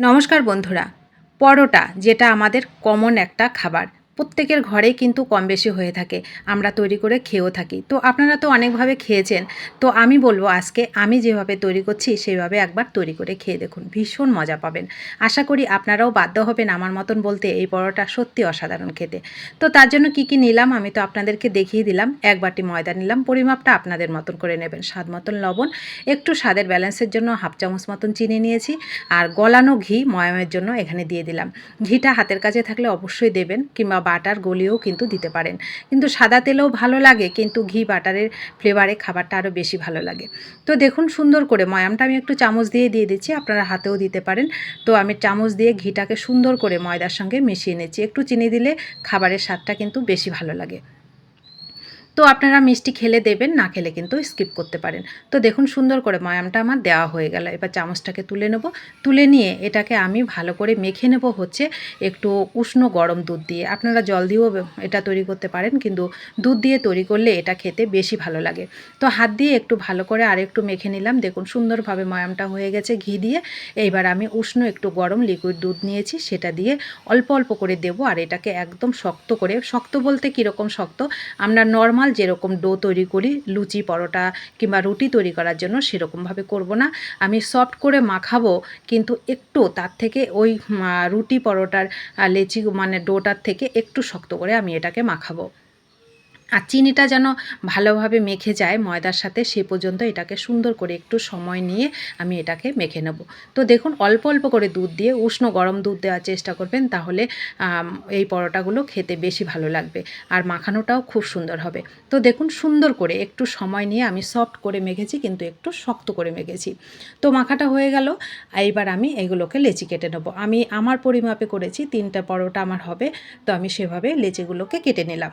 নমস্কার বন্ধুরা পরোটা যেটা আমাদের কমন একটা খাবার। প্রত্যেকের ঘরেই কিন্তু কম বেশি হয়ে থাকে, আমরা তৈরি করে খেয়েও থাকি। তো আপনারা তো অনেকভাবে খেয়েছেন, তো আমি বলব আজকে আমি যেভাবে তৈরি করছি সেইভাবে একবার তৈরি করে খেয়ে দেখুন, ভীষণ মজা পাবেন। আশা করি আপনারাও বাধ্য হবেন আমার মতন বলতে এই পরোটা সত্যি অসাধারণ খেতে। তো তার জন্য কি কি নিলাম আমি তো আপনাদেরকে দেখিয়ে দিলাম, এক বাটি ময়দা নিলাম, পরিমাপটা আপনাদের মতন করে নেবেন, স্বাদ মতন লবণ, একটু স্বাদের ব্যালেন্সের জন্য হাফ চামচ মতন চিনি নিয়েছি, আর গলানো ঘি ময়ামের জন্য এখানে দিয়ে দিলাম। ঘিটা হাতের কাছে থাকলে অবশ্যই দেবেন, কিংবা বাটার গলিয়েও কিন্তু দিতে পারেন। কিন্তু সাদা তেলেও ভালো লাগে, কিন্তু ঘি বাটারের ফ্লেভারে খাবারটা আরও বেশি ভালো লাগে। তো দেখুন সুন্দর করে ময়ামটা আমি একটু চামচ দিয়ে দিয়ে দিচ্ছি, আপনারা হাতেও দিতে পারেন। তো আমি চামচ দিয়ে ঘিটাকে সুন্দর করে ময়দার সঙ্গে মিশিয়ে নিচ্ছি। একটু চিনি দিলে খাবারের স্বাদটা কিন্তু বেশি ভালো লাগে। তো আপনারা মিষ্টি খেলে দেবেন, না খেলে কিন্তু স্কিপ করতে পারেন। তো দেখুন সুন্দর করে ময়ামটা আমার দেওয়া হয়ে গেল। এবার চামচটাকে তুলে নেব। তুলে নিয়ে এটাকে আমি ভালো করে মেখে নেব হচ্ছে একটু উষ্ণ গরম দুধ দিয়ে। আপনারা জল দিয়েও এটা তৈরি করতে পারেন, কিন্তু দুধ দিয়ে তৈরি করলে এটা খেতে বেশি ভালো লাগে। তো হাত দিয়ে একটু ভালো করে আর একটু মেখে নিলাম। দেখুন সুন্দরভাবে ময়ামটা হয়ে গেছে ঘি দিয়ে। এইবার আমি উষ্ণ একটু গরম লিকুইড দুধ নিয়েছি, সেটা দিয়ে অল্প অল্প করে দেবো। আর এটাকে একদম শক্ত করে, শক্ত বলতে কীরকম শক্ত? আমরা নর্মাল যেরকম ডো তৈরি করি, লুচি, পরোটা কিংবা রুটি তৈরি করার জন্য সেরকমভাবে করব না। আমি সফট করে মাখাবো, কিন্তু একটু তার থেকে ওই রুটি, পরোটার লেচি মানে ডোটার থেকে একটু শক্ত করে আমি এটাকে মাখাবো। আর চিনিটা যেন ভালোভাবে মেখে যায় ময়দার সাথে, সে পর্যন্ত এটাকে সুন্দর করে একটু সময় নিয়ে আমি এটাকে মেখে নেব। তো দেখুন, অল্প অল্প করে দুধ দিয়ে, উষ্ণ গরম দুধ দেওয়ার চেষ্টা করবেন, তাহলে এই পরোটাগুলো খেতে বেশি ভালো লাগবে আর মাখানোটাও খুব সুন্দর হবে। তো দেখুন, সুন্দর করে একটু সময় নিয়ে আমি সফট করে মেখেছি, কিন্তু একটু শক্ত করে মেখেছি। তো মাখাটা হয়ে গেল, এইবার আমি এগুলোকে লেচি কেটে নেব। আমি আমার পরিমাপে করেছি, তিনটা পরোটা আমার হবে, তো আমি সেভাবে লেচিগুলোকে কেটে নিলাম।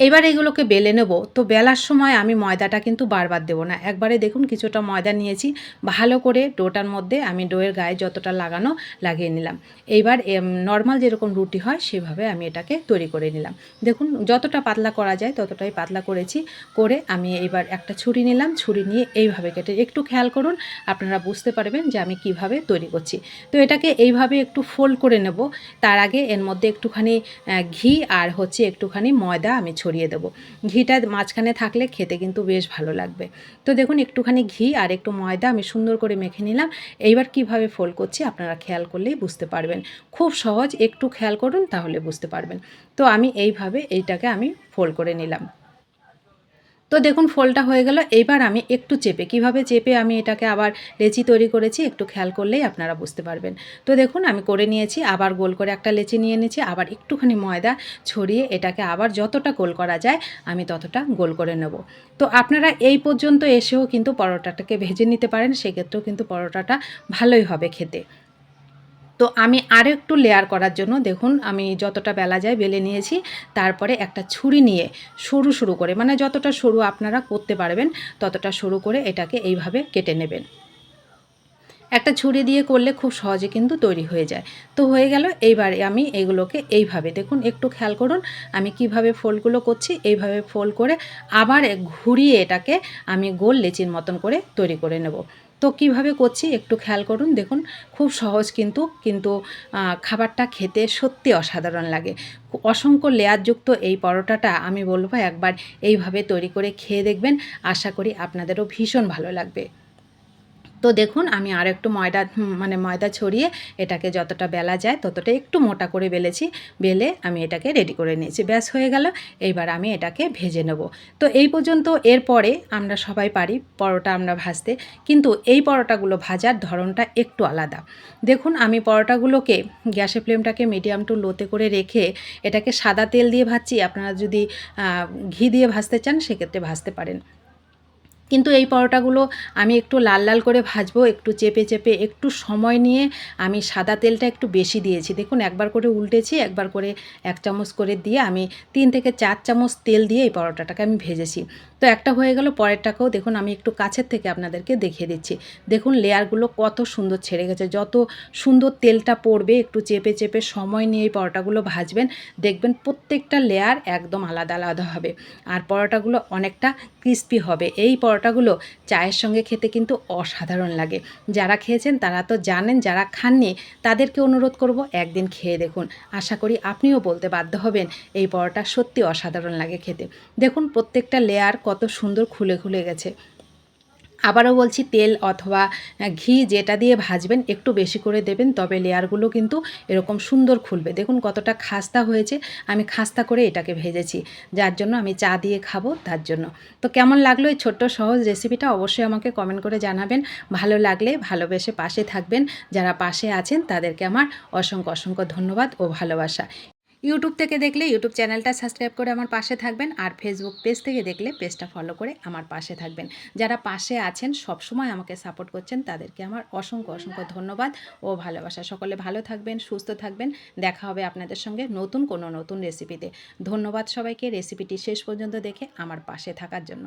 এবার এগুলোকে বেলে নেব। তো বেলার সময় আমি ময়দাটা কিন্তু বারবার দেবো না। একবারে দেখুন কিছুটা ময়দা নিয়েছি। ভালো করে ডোটার মধ্যে আমি ডোয়ের গায়ে যতটা লাগানো লাগিয়ে নিলাম। এইবার নর্মাল যেরকম রুটি হয় সেভাবে আমি এটাকে তৈরি করে নিলাম। দেখুন যতটা পাতলা করা যায় ততটাই পাতলা করেছি। করে আমি এইবার একটা ছুরি নিলাম। ছুরি নিয়ে এইভাবে কেটে একটু খেয়াল করুন, আপনারা বুঝতে পারবেন যে আমি কীভাবে তৈরি করছি। তো এটাকে এইভাবে একটু ফোল্ড করে নেব। তার আগে এর মধ্যে একটুখানি ঘি আর হচ্ছে একটুখানি ময়দা আমি ছড়িয়ে দেবো। ঘিটা মাঝখানে থাকলে খেতে কিন্তু বেশ ভালো লাগবে। তো দেখুন, একটুখানি ঘি আর একটু ময়দা আমি সুন্দর করে মেখে নিলাম। এইবার কীভাবে ফোল করছি আপনারা খেয়াল করলেই বুঝতে পারবেন। খুব সহজ, একটু খেয়াল করুন তাহলে বুঝতে পারবেন। তো আমি এইভাবে এইটাকে আমি ফোল করে নিলাম। তো দেখুন, ফলটা হয়ে গেল। এইবার আমি একটু চেপে, কীভাবে চেপে আমি এটাকে আবার লেচি তৈরি করেছি একটু খেয়াল করলেই আপনারা বুঝতে পারবেন। তো দেখুন, আমি করে নিয়েছি, আবার গোল করে একটা লেচি নিয়ে নিয়েছি, আবার একটুখানি ময়দা ছড়িয়ে এটাকে আবার যতটা গোল করা যায়, আমি ততটা গোল করে নেব। তো আপনারা এই পর্যন্ত এসেও কিন্তু পরোটাটাকে ভেজে নিতে পারেন, সেক্ষেত্রেও কিন্তু পরোটাটা ভালোই হবে খেতে। তো আমি আরও একটু লেয়ার করার জন্য, দেখুন, আমি যতটা বেলা যায় বেলে নিয়েছি, তারপরে একটা ছুরি নিয়ে সরু সরু করে মানে যতটা সরু আপনারা করতে পারবেন, ততটা সরু করে এটাকে এইভাবে কেটে নেবেন। একটা ছুরি দিয়ে করলে খুব সহজে কিন্তু তৈরি হয়ে যায়। তো হয়ে গেল, এইবারে আমি এগুলোকে এইভাবে, দেখুন, একটু খেয়াল করুন, আমি কীভাবে ফোলগুলো করছি, এইভাবে ফোল করে আবার ঘুরিয়ে এটাকে আমি গোল লেচির মতন করে তৈরি করে নেব। তো কীভাবে করছি একটু খেয়াল করুন। দেখুন, খুব সহজ কিন্তু কিন্তু খাবারটা খেতে সত্যি অসাধারণ লাগে। অসংখ্য লেয়ারযুক্ত এই পরোটাটা আমি বলব একবার এইভাবে তৈরি করে খেয়ে দেখবেন। আশা করি আপনাদেরও ভীষণ ভালো লাগবে। তো দেখুন, আমি আর একটু ময়দা মানে ময়দা ছড়িয়ে এটাকে যতটা বেলা যায় ততটা একটু মোটা করে বেলেছি, বেলে আমি এটাকে রেডি করে নিয়েছি। ব্যাস, হয়ে গেল। এইবার আমি এটাকে ভেজে নেব। তো এই পর্যন্ত এরপরে আমরা সবাই পারি পরোটা আমরা ভাজতে, কিন্তু এই পরোটাগুলো ভাজার ধরনটা একটু আলাদা। দেখুন, আমি পরোটাগুলোকে গ্যাসের ফ্লেমটাকে মিডিয়াম টু লোতে করে রেখে এটাকে সাদা তেল দিয়ে ভাজছি। আপনারা যদি ঘি দিয়ে ভাজতে চান, সেক্ষেত্রে ভাজতে পারেন। কিন্তু এই পরোটাগুলো আমি একটু লাল লাল করে ভাজবো, একটু চেপে চেপে একটু সময় নিয়ে আমি সাদা তেলটা একটু বেশি দিয়েছি। দেখুন, একবার করে উল্টেছি, একবার করে এক চামচ করে দিয়ে আমি তিন থেকে চার চামচ তেল দিয়ে এই পরোটাটাকে আমি ভেজেছি। তো একটা হয়ে গেল, পরেরটাকেও দেখুন, আমি একটু কাছের থেকে আপনাদেরকে দেখিয়ে দিচ্ছি। দেখুন, লেয়ারগুলো কত সুন্দর ছেড়ে গেছে। যত সুন্দর তেলটা পড়বে, একটু চেপে চেপে সময় নিয়ে এই পরোটাগুলো ভাজবেন, দেখবেন প্রত্যেকটা লেয়ার একদম আলাদা আলাদা হবে। আর পরোটাগুলো অনেকটা ক্রিস্পি হবে। এই পরোটা পরোটাগুলো চায়ের সঙ্গে খেতে কিন্তু অসাধারণ লাগে। যারা খেয়েছেন তারা তো জানেন, যারা খাননি তাদেরকে অনুরোধ করব একদিন খেয়ে দেখুন। আশা করি আপনিও বলতে বাধ্য হবেন এই পরোটা সত্যি অসাধারণ লাগে খেতে। দেখুন প্রত্যেকটা লেয়ার কত সুন্দর খুলে খুলে গেছে। আবারও বলছি তেল অথবা ঘি যেটা দিয়ে ভাজবেন একটু বেশি করে দেবেন, তবে লেয়ারগুলো কিন্তু এরকম সুন্দর খুলবে। দেখুন কতটা খাস্তা হয়েছে, আমি খাস্তা করে এটাকে ভেজেছি। যার জন্য আমি চা দিয়ে খাব তার জন্য। তো কেমন লাগল এই ছোট্ট সহজ রেসিপিটা অবশ্যই আমাকে কমেন্ট করে জানাবেন। ভালো লাগলে ভালোবেসে পাশে থাকবেন। যারা পাশে আছেন তাদেরকে আমার অসংখ্য অসংখ্য ধন্যবাদ ও ভালোবাসা। ইউটিউব থেকে দেখলে ইউটিউব চ্যানেলটা সাবস্ক্রাইব করে আমার পাশে থাকবেন আর ফেসবুক পেজ থেকে দেখলে পেজটা ফলো করে আমার পাশে থাকবেন। যারা পাশে আছেন সব সময় আমাকে সাপোর্ট করছেন, তাদেরকে আমার অসংখ্য অসংখ্য ধন্যবাদ ও ভালোবাসা। সকলে ভালো থাকবেন, সুস্থ থাকবেন। দেখা হবে আপনাদের সঙ্গে নতুন কোনো নতুন রেসিপিতে ধন্যবাদ সবাইকে। রেসিপিটি শেষ পর্যন্ত দেখে আমার পাশে থাকার জন্য।